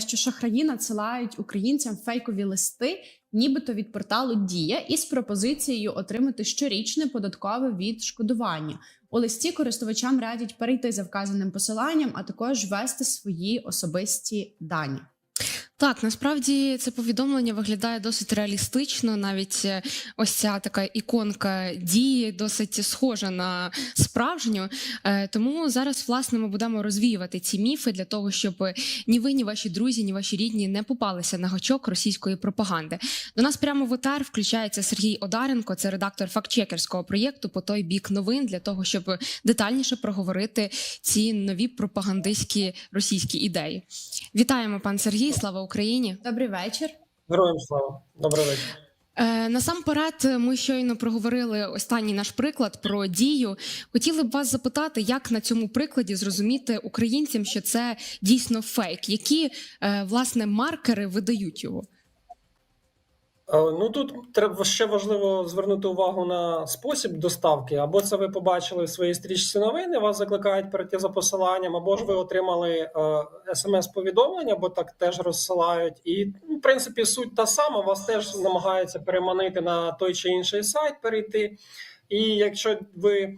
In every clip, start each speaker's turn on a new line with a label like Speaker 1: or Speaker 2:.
Speaker 1: що шахраї надсилають українцям фейкові листи, нібито від порталу Дія, із пропозицією отримати щорічне податкове відшкодування. У листі користувачам радять перейти за вказаним посиланням, а також ввести свої особисті дані.
Speaker 2: Так, насправді це повідомлення виглядає досить реалістично. Навіть е, ось ця така іконка дії досить схожа на справжню. Е, Тому зараз, власне, ми будемо розвіювати ці міфи для того, щоб ні ви, ні ваші друзі, ні ваші рідні не попалися на гачок російської пропаганди. До нас прямо в етер включається Сергій Одаренко, це редактор фактчекерського проєкту по той бік новин для того, щоб детальніше проговорити ці нові пропагандистські російські ідеї. Вітаємо, пан Сергій. Слава Україні!
Speaker 1: Добрий вечір.
Speaker 3: Героям слава. Добрий вечір.
Speaker 2: Е, насамперед, ми щойно проговорили останній наш приклад про дію. Хотіли б вас запитати, як на цьому прикладі зрозуміти українцям, що це дійсно фейк, які е, власне маркери видають його.
Speaker 3: Е, Ну тут треба ще важливо звернути увагу на спосіб доставки. Або це ви побачили в своїй стрічці новини, вас закликають перейти за посиланням, або ж ви отримали е, смс-повідомлення, бо так теж розсилають. І ну, в принципі суть та сама. Вас теж намагаються переманити на той чи інший сайт, перейти. І якщо ви е,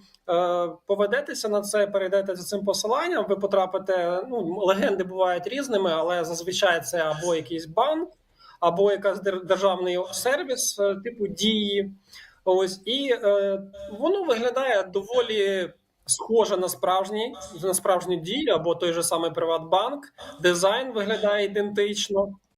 Speaker 3: поведетеся на це, перейдете за цим посиланням, ви потрапите. Ну легенди бувають різними, але зазвичай це або якийсь банк, або якась дер- державний сервіс е, типу дії. Ось і е, воно виглядає доволі схоже на справжні на справжні дії, або той же самий Приватбанк. Дизайн виглядає ідентично.